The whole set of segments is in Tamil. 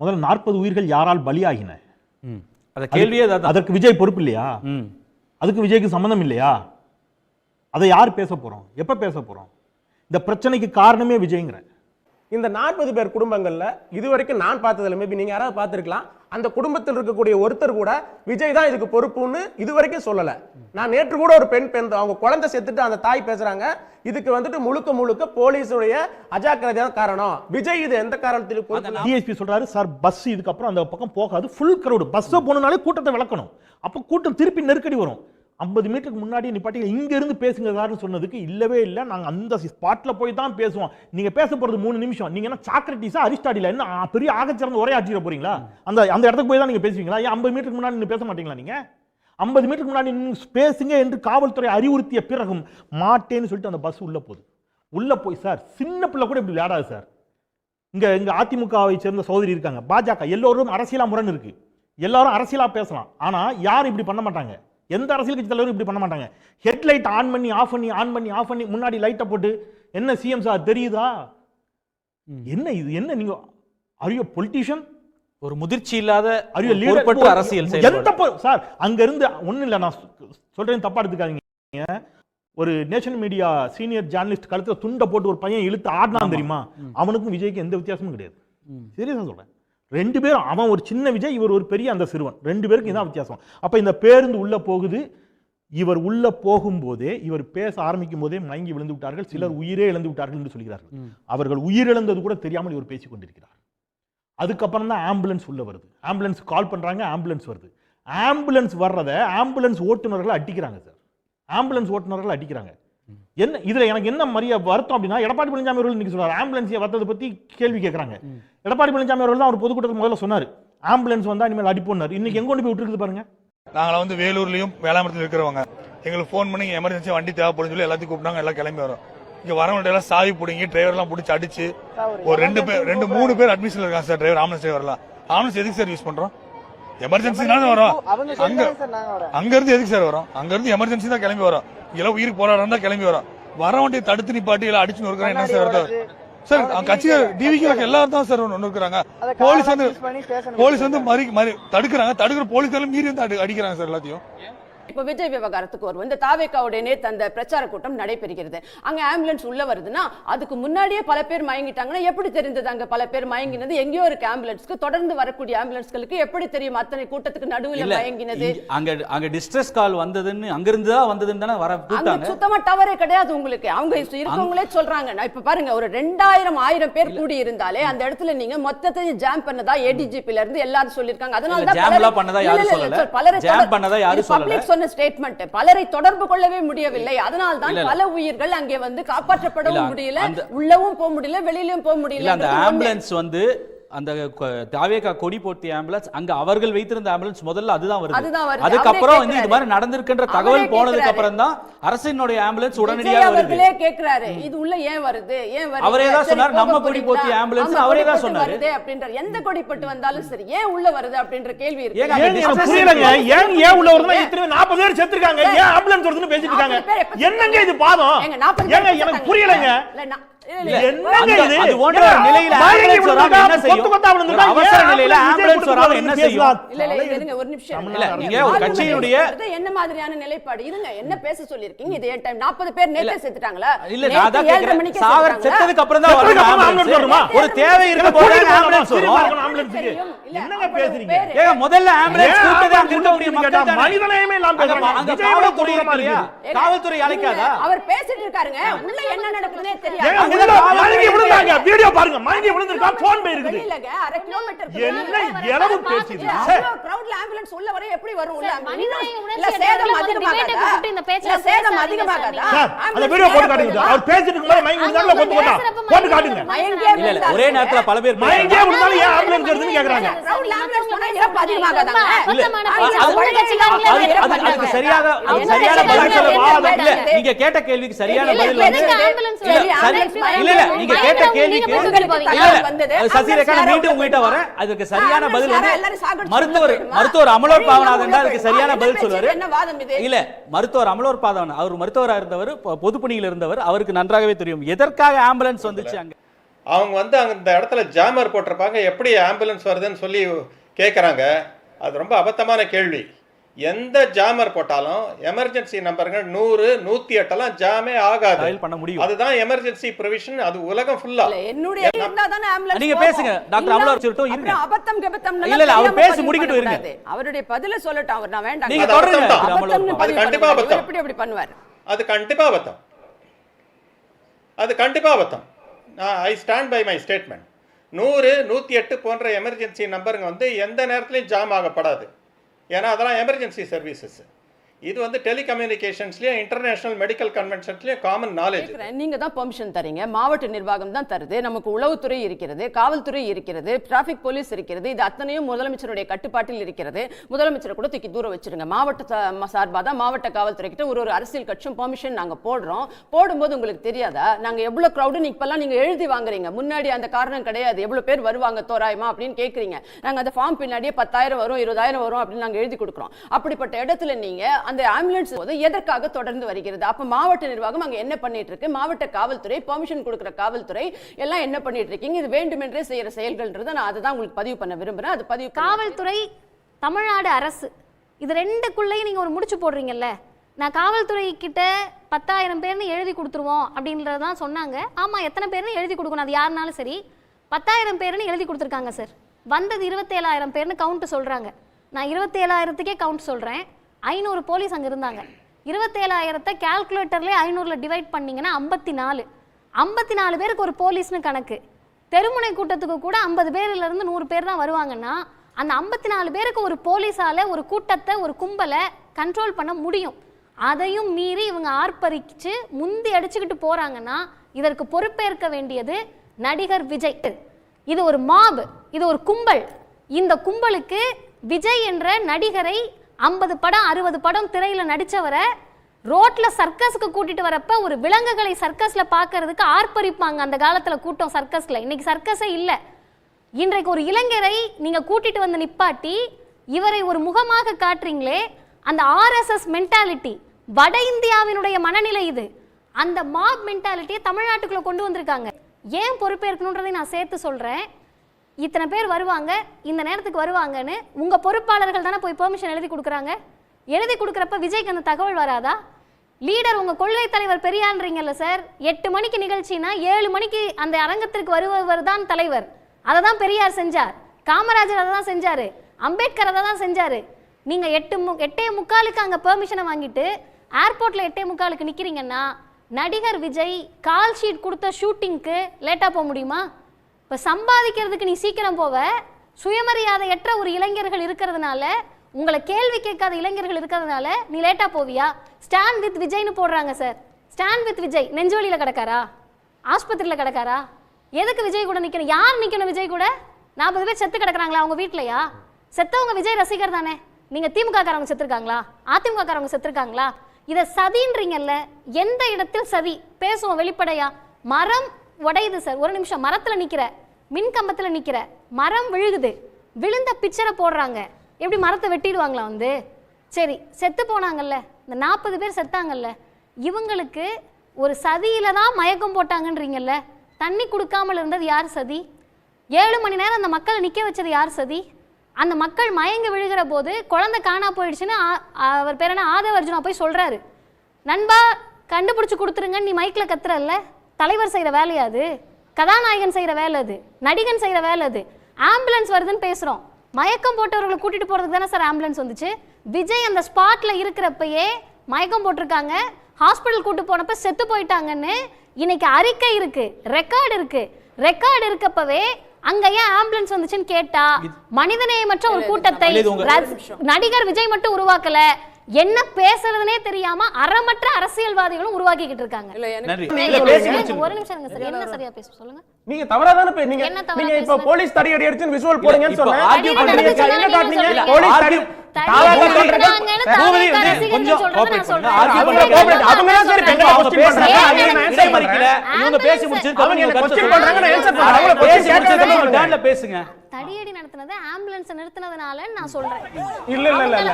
முதல்ல நாற்பது உயிர்கள் யாரால் பலியாகின? கேள்வியே அதற்கு விஜய் பொறுப்பு இல்லையா? ம். அதுக்கு விஜய்க்கு சம்மந்தம் இல்லையா? அதை யார் பேச போறோம்? எப்ப பேச போறோம்? இந்த பிரச்சனைக்கு காரணமே விஜய்ங்கிறேன் இந்த நாற்பது பேர் குடும்பங்கள்ல இதுவரைக்கும் நான் பார்த்ததுல மேபி நீங்க யாராவது பார்த்திருக்கலாம். அந்த குடும்பத்தில் இருக்கக்கூடிய ஒருத்தர் கூட விஜய் தான் இதுக்கு பொறுப்புன்னு இதுவரைக்கும் சொல்லல. நான் நேற்று கூட ஒரு பெண் பெண் அவங்க குழந்தை செத்துட்டு அந்த தாய் பேசுறாங்க. இதுக்கு வந்துட்டு முழுக்க முழுக்க போலீஸுடைய அஜாக்கிரதை தான் காரணம். விஜய் இது எந்த காரணத்திலும் டிஎஸ்பி சொல்றாரு சார் பஸ் இதுக்கப்புறம் அந்த பக்கம் போகாது. Full crowd. பஸ்ஸை போகணுனாலே கூட்டத்தை விளக்கணும். அப்போ கூட்டம் திருப்பி நெருக்கடி வரும். ஐம்பது மீட்டருக்கு முன்னாடி நிப்பாட்டி இங்க இருந்து பேசுங்க சார்னு சொன்னதுக்கு இல்லவே இல்லை. நாங்கள் அந்த ஸ்பாட்டில் போய் தான் பேசுவோம். நீங்கள் பேச போகிறது மூணு நிமிஷம். நீங்கள் என்ன சாக்ரட்டிஸா அரிஸ்டாடியில் என்ன பெரிய ஆகச்சிறந்த ஒரே ஆட்சியிட போறீங்களா? அந்த அந்த இடத்துக்கு போய் தான் நீங்கள் பேசுவீங்களா? ஏன் ஐம்பது மீட்டருக்கு முன்னாடி நீங்கள் பேச மாட்டீங்களா நீங்கள் ஐம்பது மீட்டருக்கு முன்னாடி நீங்கள் பேசுங்க என்று காவல்துறை அறிவுறுத்திய பிறகும் மாட்டேன்னு சொல்லிட்டு அந்த பஸ் உள்ளே போகுது. உள்ளே போய் சார் சின்ன பிள்ளை கூட இப்படி விளையாடாது சார் இங்கே இங்கே அதிமுகவை சேர்ந்த சோதரி இருக்காங்க. பாஜக எல்லோரும் அரசியலாக முரண் இருக்குது எல்லாரும் அரசியலாக பேசலாம். ஆனால் யாரும் இப்படி பண்ண மாட்டாங்க. எந்த அரசியல் கட்சி தலைவரும் இப்படி பண்ண மாட்டாங்க. ஹெட்லைட் ஆன் பண்ணி ஆஃப் பண்ணி ஆன் பண்ணி ஆஃப் பண்ணி முன்னாடி லைட்டை போட்டு என்ன சிஎம் சார் தெரியுதா? என்ன இது? என்ன நீங்க அரியோ பொலிட்டீஷியன் ஒரு முதிர்ச்சி இல்லாத அரியோ பொறுப்பற்ற அரசியல் எந்த சார் அங்க இருந்து ஒண்ணு இல்ல நான் சொல்றேன் தப்பா எடுத்துக்காதீங்க. ஒரு நேஷனல் மீடியா சீனியர் ஜேர்னலிஸ்ட் கழுத்துல துண்டை போட்டு ஒரு பையன் இழுத்து ஆடினான் தெரியுமா? அவனுக்கும் விஜய்க்கு எந்த வித்தியாசமும் கிடையாது. சீரியஸா சொல்றேன். ரெண்டு பேரும் அவன் ஒரு சின்ன விஜய் இவர் ஒரு பெரிய அந்த சிறுவன். ரெண்டு பேருக்கும் இதான் வித்தியாசம். அப்ப இந்த பேருந்து உள்ள போகுது. இவர் உள்ள போகும்போதே இவர் பேச ஆரம்பிக்கும் போதே மயங்கி விழுந்து விட்டார்கள். சிலர் உயிரே இழந்து விட்டார்கள் என்று சொல்கிறார்கள். அவர்கள் உயிரிழந்தது கூட தெரியாமல் இவர் பேசிக் கொண்டிருக்கிறார். அதுக்கப்புறம் தான் ஆம்புலன்ஸ் உள்ள வருது. ஆம்புலன்ஸ் கால் பண்றாங்க ஆம்புலன்ஸ் வருது. ஆம்புலன்ஸ் வர்றத ஆம்புலன்ஸ் ஓட்டுநர்கள் அடிக்கிறாங்க சார். ஆம்புலன்ஸ் ஓட்டுநர்கள் அடிக்கிறாங்க. என்ன இதுல எனக்கு என்ன மரியா வருத்தம் அப்படின்னா எடப்பாடி பழனிசாமி அவர்கள் இன்னைக்கு சொல்றாரு ஆம்புலன்ஸ் வர்றதை பத்தி கேள்வி கேட்கறாங்க எடப்பாடி பழனிசாமி அவர்கள் தான் அவர் பொதுக்கூட்டத்துக்கு முதல்ல சொன்னாரு. ஆம்புலன்ஸ் வந்தா இனிமேல் அடிப்போம்னாரு இன்னைக்கு எங்க கொண்டு போய் விட்டுருக்குது பாருங்க. நாங்களாம் வந்து வேலூர்லயும் வேளாமரத்தில் இருக்கிறவங்க. எங்களுக்கு ஃபோன் பண்ணி எமர்ஜென்சி வண்டி தேவைப்படுன்னு சொல்லி எல்லாத்தையும் கூப்பிட்டாங்க எல்லாம் கிளம்பி வரோம். இங்க வரவங்கள்ட்ட எல்லாம் சாவி பிடிங்கி டிரைவர்லாம் பிடிச்சி அடிச்சு ஒரு ரெண்டு பேர் ரெண்டு மூணு பேர் அட்மிஷன்ல இருக்காங்க சார் டிரைவர் ஆம்புலன்ஸ் டிரைவர்லாம் ஆம்புலன்ஸ் எதுக்கு சார் யூஸ் பண்றோம்? எமர்ஜென்சினால வரோம். அங்க அங்க இருந்து எதுக்கு சார் வரோம்? அங்க இருந்து எமர்ஜென்சி தான் கிளம்பி வரோம். இதெல்லாம் உயிருக்கு போராடம் தான் கிளம்பி வரோம் வர வண்டியை தடுத்து நிப்பாட்டி எல்லாம் அடிச்சு நொறுக்கிறோம் என்ன சார் சார் கட்சி டிவிக்கு எல்லாரும் தான் சார் நொறுக்குறாங்க. போலீஸ் வந்து போலீஸ் வந்து மறி மறி தடுக்கிறாங்க. தடுக்கிற போலீஸ் மீறி வந்து அடி- அடிக்கிறாங்க சார் எல்லாத்தையும். இப்ப விஜய் விவகாரத்துக்கு வருவோம். இந்த தாவேக்காவுடைய நேத்து அந்த பிரச்சார கூட்டம் நடைபெறுகிறது. அங்க ஆம்புலன்ஸ் உள்ள வருதுன்னா அதுக்கு முன்னாடியே பல பேர் மயங்கிட்டாங்கன்னா எப்படி தெரிந்தது அங்க பல பேர் மயங்கினது? எங்கேயோ இருக்கு ஆம்புலன்ஸ்க்கு தொடர்ந்து வரக்கூடிய ஆம்புலன்ஸ்களுக்கு எப்படி தெரியும்? அத்தனை கூட்டத்துக்கு நடுவுல மயங்கினது? அங்க அங்க டிஸ்ட்ரெஸ் கால் வந்ததுன்னு அங்க இருந்து தான் வந்ததுன்னு தானே வர அங்க கூப்பிட்டாங்க. சுத்தமா டவரே கிடையாது உங்களுக்கு. அவங்க இருக்கவங்களே சொல்றாங்க. இப்ப பாருங்க ஒரு ரெண்டாயிரம் ஆயிரம் பேர் கூடி இருந்தாலே அந்த இடத்துல நீங்க மொத்தத்தையும் ஜாம் பண்ணதா? ஏடிஜிபில இருந்து எல்லாரும் சொல்லிருக்காங்க அதனால தான் பலரை- பலரை jam சொன்ன ஸ்டேட்மெண்ட் பலரை தொடர்பு கொள்ளவே முடியவில்லை. அதனால் தான். பல உயிர்கள் அங்கே வந்து காப்பாற்றப்படவும் முடியல உள்ளவும் போக முடியல வெளியிலயும் போக முடியல அந்த ஆம்புலன்ஸ் வந்து அந்த தாவேகா கொடி போர்த்திய ஆம்புலன்ஸ் அங்க அவர்கள் வைத்திருந்த ஆம்புலன்ஸ் முதல்ல அதுதான் வருது. அதுக்கப்புறம் வந்து இது. மாதிரி நடந்திருக்கின்ற தகவல் போனதுக்கு. அப்புறம் தான் அரசினுடைய ஆம்புலன்ஸ் உடனடியாக வருது அவர்களே கேக்குறாரு இது உள்ள ஏன் வருது ஏன் வருது அவரே தான் சொன்னார், நம்ம கொடி? போர்த்திய ambulance ஆமா, அவரே கொடி தான் போட்டு சொன்னாரு. வருதே அப்படின்ற எந்த கொடிப்பட்டு வந்தாலும் சரி ஏன் உள்ள வருது அப்படின்ற கேள்வி இருக்கு புரியலங்க. ஏன் ஏன் உள்ள வருதுன்னா இத்தனை நாற்பது பேர் செத்துருக்காங்க ஏன் ஆம்புலன்ஸ் வருதுன்னு பேசிட்டு இருக்காங்க என்னங்க இது பாதம் ஏங்க, எனக்கு. புரியலங்க. என்னங்க இது அது போன்ற நிலையில ambulance வராம என்ன செய்யும்? அவசர நிலையில விஜய் வராம என்ன? செய்யும்? இல்ல இல்ல இருங்க ஒரு நிமிஷம் இல்ல. நீங்க ஒரு கட்சியினுடைய- என்ன மாதிரியான நிலைப்பாடு? இருங்க என்ன பேச சொல்லிருக்கீங்க இது ஏன் டைம் 40 பேர் நேத்தே செத்துட்டாங்களா? இல்ல நான் கேக்குறேன். சாகர்? செத்ததுக்கு அப்புறம் தான் வரும் வருமா? ஒரு தேவை இருக்க போது ஆம்புலன்ஸ் வரும். என்னங்க பேசுறீங்க. ஏங்க முதல்ல ஆம்புலன்ஸ் அங்க கூப்பிட்டு மக்கள் கேட்டா தானே. மனிதநேயமே இல்லாம அங்க பேசுறாங்க. அங்க விஜயோட காவல்துறை அழைக்காதா? அவர் பேசிட்டு இருக்காருங்க. உள்ள என்ன நடக்குதுன்னே தெரியாது. வீடியோ பாருங்க. மயங்கி விழுந்திருக்கா? போன் பே இருக்குது. வெளியிலங்க, அரை கிலோமீட்டர் என்ன இலவு பேச்சு இது? அவ்வளவு crowdல ambulance உள்ள வர எப்படி வரும் இல்ல, சேதம் அதிகமாகாதா? இந்த பேச்சை இல்ல, சேதம் அதிகமாகாதா? அந்த வீடியோ போட்டு நேரா காட்டுங்க? அவர் பேசிட்டு இருக்கும்போது மயங்கி கொத்தா பேசுறப்ப போட்டு மயங்கி காட்டுங்க மயங்கியே இல்ல இல்ல. ஒரே நேரத்துல பல பேர் மயங்கியே விழுந்தாலும் ஏன் ஆம்புலன்ஸ் வருதுன்னு கேக்குறாங்க crowdல ambulance போனா இறப்பு அதிகமாகாதாங்க? இல்ல, அதுக்கு. சரியாக சரியான பதில் சொல்ல வாதம் இல்ல. நீங்க கேட்ட கேள்விக்கு சரியான பதில் இல்ல, வந்து இல்ல, நீங்க கேட்ட கேள்விக்கு இல்ல சசிரேகா நான் மீண்டும் உங்ககிட்ட வரேன். அதுக்கு சரியான பதில் வந்து மருத்துவர் மருத்துவர் அமலோர் போயிடுமா? பாவநாதன் தான் அதுக்கு சரியான பதில்? சொல்லுவாரு. என்ன வாதம் இது? இல்ல மருத்துவர் அமலோர் பாதவன் அவர் மருத்துவரா இருந்தவர் பொதுப்பணியில் இருந்தவர் அவருக்கு நன்றாகவே தெரியும். எதற்காக ஆம்புலன்ஸ் வந்துச்சு அங்க? அவங்க வந்து அங்க இந்த இடத்துல ஜாமர் போட்டிருப்பாங்க. எப்படி ஆம்புலன்ஸ் வருதுன்னு சொல்லி கேட்குறாங்க அது ரொம்ப அபத்தமான கேள்வி. எந்த ஜாமர் போட்டாலும் எமர்ஜென்சி நம்பருங்க நூறு நூற்றி எட்டெல்லாம் ஜாமே ஆகாது டயல் பண்ண முடியும் அதுதான் எமர்ஜென்சி ப்ரொவிஷன் அது உலகம் ஃபுல்லா இல்ல, என்னுடைய நீங்க. பேசுங்க. டாக்டர் இல்ல, அமலா சொல்லட்டும், இருங்க. அபத்தம் கபத்தம் இல்ல, இல்ல, அவர் பேசி முடிக்கட்டும், இருங்க. அவருடைய பதில சொல்லட்டும் அவர் நான் வேண்டாம் நீங்க அது தொடருங்க. அது கண்டிப்பா அபத்தம். எப்படி அப்படி பண்ணுவார் அது கண்டிப்பா அபத்தம் அது கண்டிப்பா அபத்தம் I stand by my statement நூறு நூற்றி எட்டு போன்ற எமர்ஜென்சி நம்பருங்க வந்து எந்த நேரத்துலையும் ஜாம் ஆகப்படாது ஏன்னா அதெல்லாம் எமர்ஜென்சி சர்வீசஸ் இது வந்து டெலிகம்யூனிகேஷன்ஸ்லயும் இன்டர்நேஷனல் மெடிக்கல் கன்வென்ஷன்ஸ்லயும் காமன் நாலேஜ் நீங்க தான் பெர்மிஷன் தரீங்க. மாவட்ட நிர்வாகம் தான் தருது. நமக்கு உளவுத்துறை இருக்கிறது காவல்துறை இருக்கிறது டிராபிக் போலீஸ் இருக்கிறது. இது அத்தனையும் முதலமைச்சருடைய கட்டுப்பாட்டில் இருக்கிறது. முதலமைச்சர் கூட தூக்கி தூரம் வச்சிருங்க. மாவட்ட சார்பாக தான் மாவட்ட காவல்துறை கிட்ட ஒரு ஒரு அரசியல் கட்சியும் பெர்மிஷன் நாங்க போடுறோம். போடும்போது உங்களுக்கு தெரியாதா? நாங்க எவ்வளவு கிரௌடு இப்பெல்லாம் நீங்க எழுதி வாங்குறீங்க. முன்னாடி அந்த காரணம் கிடையாது. எவ்வளவு பேர் வருவாங்க தோராயமா அப்படின்னு கேக்குறீங்க. நாங்க அந்த ஃபார்ம் பின்னாடியே பத்தாயிரம் வரும் இருபதாயிரம் வரும் அப்படின்னு நாங்க எழுதி கொடுக்குறோம். அப்படிப்பட்ட இடத்துல நீங்க அந்த ஆம்புலன்ஸ் போது எதற்காக தொடர்ந்து வருகிறது? அப்ப மாவட்ட நிர்வாகம் அங்க என்ன பண்ணிட்டு இருக்கு மாவட்ட காவல்துறை பெர்மிஷன் கொடுக்குற காவல்துறை எல்லாம் என்ன பண்ணிட்டு இருக்கீங்க இது வேண்டுமென்றே செய்யற செயல்கள்ன்றதை நான் அதை தான் உங்களுக்கு பதிவு பண்ண விரும்புறேன். அது பதிவு காவல்துறை தமிழ்நாடு அரசு இது ரெண்டுக்குள்ளேயும் நீங்க ஒரு முடிச்சு போடுறீங்கல்ல? நான் காவல்துறை கிட்ட பத்தாயிரம் பேர்னு எழுதி கொடுத்துருவோம் அப்படின்றதான் சொன்னாங்க. ஆமா எத்தனை பேர்னு எழுதி கொடுக்கணும்? அது யாருனாலும் சரி. பத்தாயிரம் பேர்னு எழுதி கொடுத்துருக்காங்க சார் வந்தது இருபத்தேழாயிரம் பேர்னு கவுண்ட் சொல்றாங்க. நான் இருபத்தேழாயிரத்துக்கே கவுண்ட் சொல்றேன். ஐநூறு போலீஸ் அங்கே இருந்தாங்க. இருபத்தேழாயிரத்தை கால்குலேட்டர்லேயே ஐநூறில் டிவைட் பண்ணிங்கன்னா ஐம்பத்தி நாலு ஐம்பத்தி நாலு பேருக்கு ஒரு போலீஸ்னு கணக்கு. தெருமுனை கூட்டத்துக்கு கூட ஐம்பது பேர்லேருந்து நூறு பேர் தான் வருவாங்கன்னா அந்த ஐம்பத்தி நாலு பேருக்கு ஒரு போலீஸால் ஒரு கூட்டத்தை ஒரு கும்பலை கண்ட்ரோல் பண்ண முடியும். அதையும் மீறி இவங்க ஆர்ப்பரிச்சு முந்தி அடிச்சுக்கிட்டு போகிறாங்கன்னா இதற்கு பொறுப்பேற்க வேண்டியது நடிகர் விஜய். இது ஒரு மாபு இது ஒரு கும்பல். இந்த கும்பலுக்கு விஜய் என்ற நடிகரை ஐம்பது படம் அறுபது படம் திரையில் நடித்தவரை ரோட்டில் சர்க்கஸ்க்கு கூட்டிகிட்டு வரப்ப ஒரு விலங்குகளை சர்க்கஸில் பார்க்கறதுக்கு ஆர்ப்பரிப்பாங்க அந்த காலத்தில் கூட்டம் சர்க்கஸில். இன்றைக்கி சர்க்கஸே இல்லை. இன்றைக்கு ஒரு இளைஞரை நீங்கள் கூட்டிகிட்டு வந்து நிப்பாட்டி இவரை ஒரு முகமாக காட்டுறீங்களே அந்த ஆர்எஸ்எஸ் மென்டாலிட்டி வட இந்தியாவினுடைய மனநிலை இது. அந்த மாப் மென்டாலிட்டியை தமிழ்நாட்டுக்குள்ளே கொண்டு வந்திருக்காங்க. ஏன் பொறுப்பேற்கணுன்றதை நான் சேர்த்து சொல்கிறேன் இத்தனை பேர் வருவாங்க இந்த நேரத்துக்கு வருவாங்கன்னு உங்கள் பொறுப்பாளர்கள் தானே போய் பெர்மிஷன் எழுதி கொடுக்குறாங்க? எழுதி கொடுக்குறப்ப விஜய்க்கு அந்த தகவல் வராதா? லீடர் உங்கள் கொள்கை தலைவர் பெரியான்றீங்கல்ல சார் எட்டு மணிக்கு நிகழ்ச்சினா ஏழு மணிக்கு அந்த அரங்கத்திற்கு வருபவர் தான் தலைவர். அதை தான் பெரியார் செஞ்சார். காமராஜர் அதை தான் செஞ்சார். அம்பேத்கர் அதை தான் செஞ்சார். நீங்கள் எட்டு மு எட்டே முக்காலுக்கு அங்கே பெர்மிஷனை வாங்கிட்டு ஏர்போர்ட்டில் எட்டே முக்காலுக்கு நிற்கிறீங்கன்னா நடிகர் விஜய் கால் ஷீட் கொடுத்த ஷூட்டிங்க்கு லேட்டாக போக முடியுமா? இப்போ சம்பாதிக்கிறதுக்கு நீ சீக்கிரம் போவ. சுயமரியாதையற்ற ஒரு இளைஞர்கள் இருக்கிறதுனால உங்களை கேள்வி கேட்காத இளைஞர்கள் இருக்கிறதுனால நீ லேட்டாக போவியா? ஸ்டாண்ட் வித் விஜய்னு போடுறாங்க சார் ஸ்டாண்ட் வித் விஜய். நெஞ்சோலியில் கிடக்காரா? ஆஸ்பத்திரியில் கிடக்காரா? எதுக்கு விஜய் கூட நிற்கணும் யார் நிற்கணும் விஜய் கூட? நாற்பது பேர் செத்து கிடக்குறாங்களா அவங்க வீட்லையா? செத்தவங்க விஜய் ரசிகர் தானே. நீங்கள் திமுக காரவங்க செத்துருக்காங்களா? அதிமுக காரவங்க செத்துருக்காங்களா? இதை சதின்றீங்கல்ல எந்த இடத்தில் சதி? பேசுவோம் வெளிப்படையா. மரம் உடையுது சார் ஒரு நிமிஷம். மரத்தில் நிற்கிற மின் நிற்கிற மரம் விழுகுது. விழுந்த பிக்சரை போடுறாங்க. எப்படி மரத்தை வெட்டிடுவாங்களா வந்து? சரி செத்து போனாங்கல்ல. இந்த நாற்பது பேர் செத்தாங்கல்ல. இவங்களுக்கு ஒரு சதியில தான் மயக்கம் போட்டாங்கன்றீங்கல்ல. தண்ணி கொடுக்காமல் இருந்தது யார் சதி? ஏழு மணி நேரம் அந்த மக்களை நிற்க வச்சது யார் சதி? அந்த மக்கள் மயங்கி விழுகிற போது குழந்தை காணா போயிடுச்சுன்னு அவர் பேர் என்ன? ஆதவர்ஜுனா போய் சொல்கிறாரு நண்பா கண்டுபிடிச்சி கொடுத்துருங்கன்னு நீ மைக்கில் கத்துறல்ல? தலைவர் செய்யற வேலையா அது கதாநாயகன் செய்யற வேலை அது நடிகன் செய்யற வேலை அது. ஆம்புலன்ஸ் வருதுன்னு பேசுறோம். மயக்கம் போட்டவர்களை கூட்டிட்டு போறதுக்கு தானே சார் ஆம்புலன்ஸ் வந்துச்சு? விஜய் அந்த ஸ்பாட்ல இருக்கிறப்பயே மயக்கம் போட்டிருக்காங்க. ஹாஸ்பிட்டல் கூட்டு போனப்ப செத்து போயிட்டாங்கன்னு இன்னைக்கு அறிக்கை இருக்கு ரெக்கார்டு இருக்கு. ரெக்கார்டு இருக்கப்பவே அங்க ஏன் ஆம்புலன்ஸ் வந்துச்சுன்னு கேட்டா மனிதநேயமற்ற ஒரு கூட்டத்தை நடிகர் விஜய் மட்டும் உருவாக்கல. என்ன பேசுறதுனே தெரியாம அறமற்ற அரசியல்வாதிகளும் உருவாக்கிக்கிட்டு இருக்காங்க. ஒரு நிமிஷம் சார். என்ன சரியா பேச சொல்லுங்க. நீங்க தவறா தானே நீங்க இப்ப? போலீஸ் தடியடி அடிச்சு விஷுவல் போடுங்கன்னு இல்ல, போலீஸ் நான் நீங்க அப்புறம் பேசுங்க. தடியடி நடத்தினது ஆம்புலன்ஸ் நிறுத்தினதுனால நான் சொல்றேன். இல்ல இல்ல இல்ல இல்ல.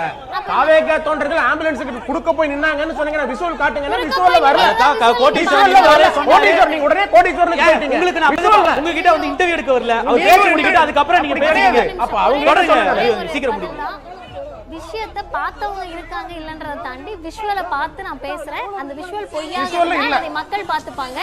தாவேக்கா தோன்றர்கள் ஆம்புலன்ஸுக்கு குடுக்க போய் நின்னாங்கன்னு சொன்னீங்க. காட்டுங்கன்னா குறுக்க விஷுவல்ல போய் வரல. அதான் க- கோட்டீஸ்வரன் விஷுவல்ல வரல. சொன்னாரு. கோடீஸ்வரன் நீங்க உடனே கோடீஸ்வரன் ஏன், கேட்டீங்க உங்களுக்கு நான் விஷுவல்ல அப்படிதான் உங்ககிட்ட வந்து இன்டர்வியூ எடுக்க வரல. அவர் நீங்க ஒரு முடிக்கிட்டு அதுக்கப்புறம் நீங்க அப்படி பேசுறீங்க. கிடையாது. அப்ப அவங்க சீக்கிரம் தான். விஷயத்தை பார்த்தவங்க இருக்காங்க இல்லன்றதை தாண்டி விஷுவலை பார்த்து நான் பேசுறேன் அந்த விஷுவல் பொய்யா Visual இல்ல. அதை மக்கள் பார்த்துப்பாங்க